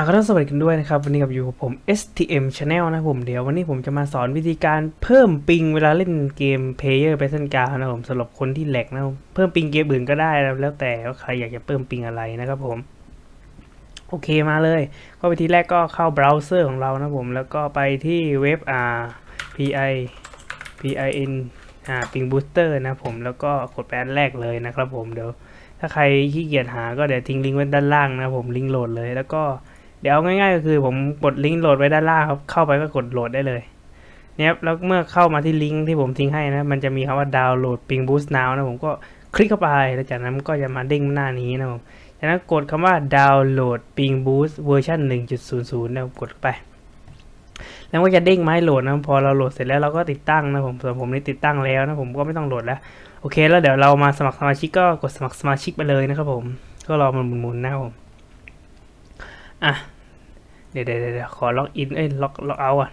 อะก็ต้องสวัสดีกันด้วยนะครับ วันนี้กับอยู่กับผม STM Channel นะผมเดี๋ยววันนี้ผมจะมาสอนวิธีการเพิ่มปิงเวลาเล่นเกม Player Battleground นะผมสำหรับคนที่แหลกนะเพิ่มปิงเกมอื่นก็ได้นะแล้วแต่ว่าใครอยากจะเพิ่มปิงอะไรนะครับผม โอเคมาเลย ก็วิธีแรกก็เข้าเบราว์เซอร์ของเรานะผม แล้วก็ไปที่เว็บ R PI PIN อ่า Ping Booster นะผมแล้วก็กดไปอันแรกเลยนะครับผมเดี๋ยวถ้าใครขี้เกียจหาก็เดี๋ยวทิ้งลิงก์ไว้ด้านล่างนะผมลิงก์โหลดเลยแล้วก็ เดี๋ยวเอาง่ายๆก็คือผมกดลิงก์โหลดไว้ด้านล่างครับ เข้าไปก็กดโหลดได้เลยเนี่ยครับแล้วเมื่อเข้ามาที่ลิงก์ที่ผมทิ้งให้นะ มันจะมีคำว่าดาวน์โหลด Ping Boost Now นะผมก็คลิกเข้าไป แล้วจากนั้นก็จะมาเด้งหน้านี้นะผมจากนั้นกดคำว่าดาวน์โหลด Ping Boost เวอร์ชัน1.00นะผมกดไป แล้วก็จะเด้งมาให้โหลดนะพอเราโหลดเสร็จแล้วเราก็ติดตั้งนะผมส่วนผมนี่ติดตั้งแล้วนะผมก็ไม่ต้องโหลดแล้ว โอเค แล้วเดี๋ยวเรามาสมัครสมาชิกก็กดสมัครสมาชิกไปเลยนะครับผม ก็รอมันหมุนๆนะครับผม อะ เดี๋ยวเดี๋ยวเขอล็อกอิน เอ้ย ล็อก ล็อกเอาอะ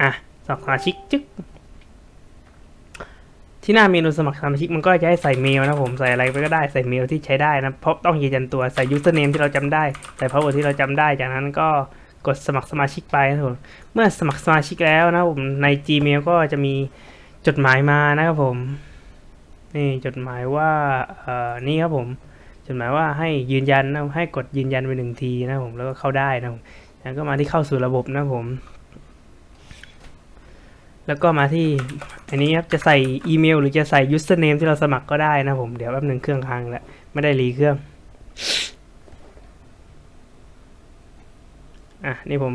อะสมัครสมาชิกจึ๊กที่หน้าเมนูสมัครสมาชิกมันก็จะให้ใส่เมลนะผมใส่อะไรไปก็ได้ใส่เมลที่ใช้ได้นะเพราะต้องยืนยันตัวใส่ username ที่เราจำได้ ใส่ password ที่เราจำได้จากนั้นก็กดสมัครสมาชิกไปนะครับผมเมื่อสมัครสมาชิกแล้วนะผมใน Gmail ก็จะมีจดหมายมานะครับผม นี่จดหมายว่าเอ่อนี่ครับผม จดหมายว่าให้ยืนยันนะให้กดยืนยันไปหนึ่งทีนะผมแล้วก็เข้าได้นะผมแล้วก็มาที่เข้าสู่ระบบนะผม แล้วก็มาที่อันนี้ครับจะใส่อีเมล หรือจะใส่ username ที่เราสมัครก็ได้นะผมเดี๋ยวแป๊บหนึ่งเครื่องค้างแล้วไม่ได้รีเครื่องอะนี่ผม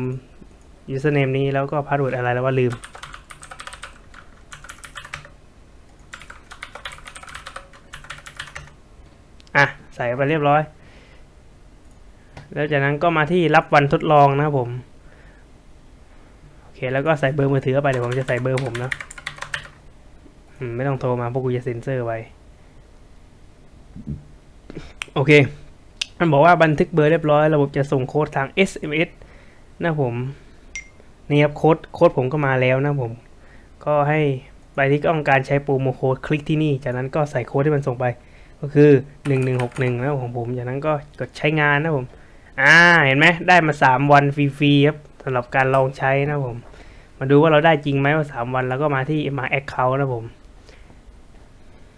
username นี้แล้วก็ password อะไรแล้วว่าลืม อะ ใส่ไปเรียบร้อย แล้วจากนั้นก็มาที่รับวันทดลองนะครับผมโอเคแล้วก็ใส่เบอร์มือถือไปเดี๋ยวผมจะใส่เบอร์ผมนะไม่ต้องโทรมาพราะกูจะเซ็นเซอร์ไว้โอเค มันบอกว่าบันทึกเบอร์เรียบร้อย ระบบจะส่งโค้ดทาง SMS นะผม นี่ครับโค้ดโค้ดผมก็มาแล้วนะผม ก็ให้ไปที่ต้องการใช้โปรโมโค้ดคลิกที่นี่ จากนั้นก็ใส่โค้ดที่มันส่งไป ก็คือ 1161นะของผม จากนั้นก็กดใช้งานนะผม อ่า เห็นไหมได้มา 3 วันฟรีๆครับสำหรับการลองใช้นะผม มาดูว่าเราได้จริงไหมว่า 3 วันแล้วก็มาที่มา Account นะผม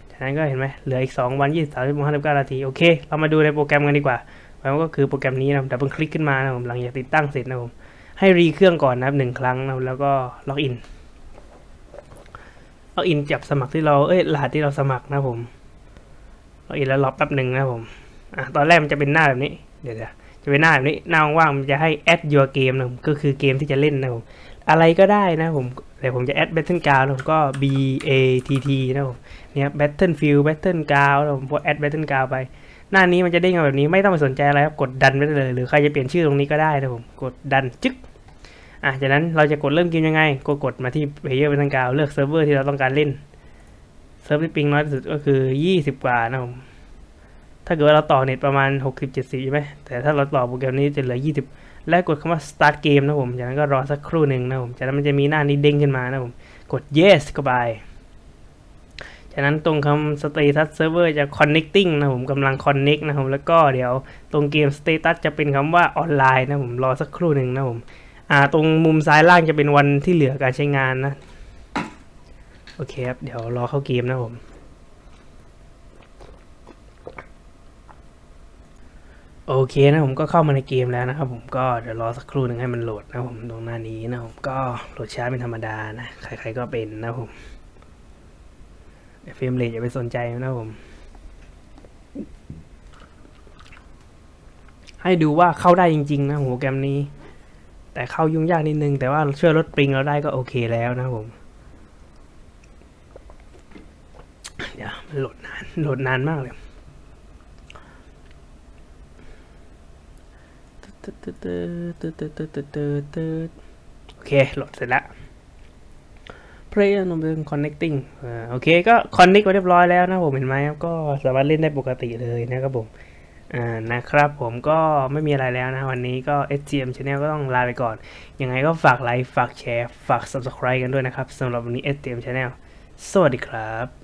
จากนั้นก็เห็นไหมเหลืออีก 2 วัน 23ชั่วโมง59นาที โอเค เรามาดูในโปรแกรมกันดีกว่ามันก็คือโปรแกรมนี้นะดับเบิลคลิกขึ้นมานะผมหลังจากติดตั้งเสร็จนะผม ให้รีเครื่องก่อนนะครับหนึ่งครั้งนะแล้วก็ล็อกอิน ล็อกอินจับสมัครที่เรา เอ้ยรหัสที่เราสมัครนะผม ล็อกอินแล้วรอแป๊บหนึ่งนะผมอะตอนแรกมันจะเป็นหน้าแบบนี้ เดี๋ยวจะเป็นหน้าแบบนี้ หน้าว่างๆมันจะให้ add your game นะผมก็คือเกมที่จะเล่นนะผมอะไรก็ได้นะผมแต่ผมจะ add battleground นะผมก็ b a t t นะผมเนี่ย battlefield battleground นะผมพอ add battleground ไป หน้านี้มันจะเด้งมาแบบนี้ไม่ต้องไปสนใจอะไรครับกดดันไปเลย หรือใครจะเปลี่ยนชื่อตรงนี้ก็ได้นะผมกดดันจึ๊กอะจากนั้นเราจะกดเริ่มเกมยังไงก็กดมาที่ player battleground เลือกเซิร์ฟเวอร์ที่เราต้องการเล่น เซิร์ฟที่ปิงน้อยที่สุดก็คือ20กว่านะผมถ้าเกิดว่าเราต่อเน็ตประมาณ60 70ใช่ไหมแต่ถ้าเราต่อโปรแกรมนี้จะเหลือ20และกดคำว่า start game นะผมจากนั้นก็รอสักครู่หนึ่งนะผมจากนั้นมันจะมีหน้านี้เด้งขึ้นมานะผมกด yes เข้าไปจากนั้นตรงคำ status server จะ connecting นะผมกำลัง connect นะผมแล้วก็เดี๋ยวตรงเกม status จะเป็นคำว่า online นะผมรอสักครู่หนึ่งนะผมอ่าตรงมุมซ้ายล่างจะเป็นวันที่เหลือการใช้งานนะ อเคครับ เดี๋ยวรอเข้าเกมนะผม โอเคนะผมก็เข้ามาในเกมแล้วนะครับผมก็เดี๋ยวรอสักครู่หนึ่งให้มันโหลดนะผมตรงหน้านี้นะผมก็โหลดช้าเป็นธรรมดานะ ใครๆก็เป็นนะผมเฟรมเรทอย่าไปสนใจนะผม ให้ดูว่าเข้าได้จริง ๆ นะโปรแกรมนี้ แต่เข้ายุ่งยากนิดนึง แต่ว่าช่วยลดปริงเราได้ก็โอเคแล้วนะผม เดี๋ยวมัน โหลดนาน โหลดนานมากเลยโอเค โหลดเสร็จแล้ว Player n o m b e r connecting โอเค ก็ connect เรียบร้อยแล้วนะผมเห็นไหมครับ ก็สามารถเล่นได้ปกติเลยนะครับผม อ่า นะครับผมก็ไม่มีอะไรแล้วนะ วันนี้ก็ SGM Channel ก็ต้องลาไปก่อน ยังไงก็ฝากไลค์ ฝากแชร์ ฝาก Subscribe กันด้วยนะครับสำหรับวันนี้ SGM Channel สวัสดีครับ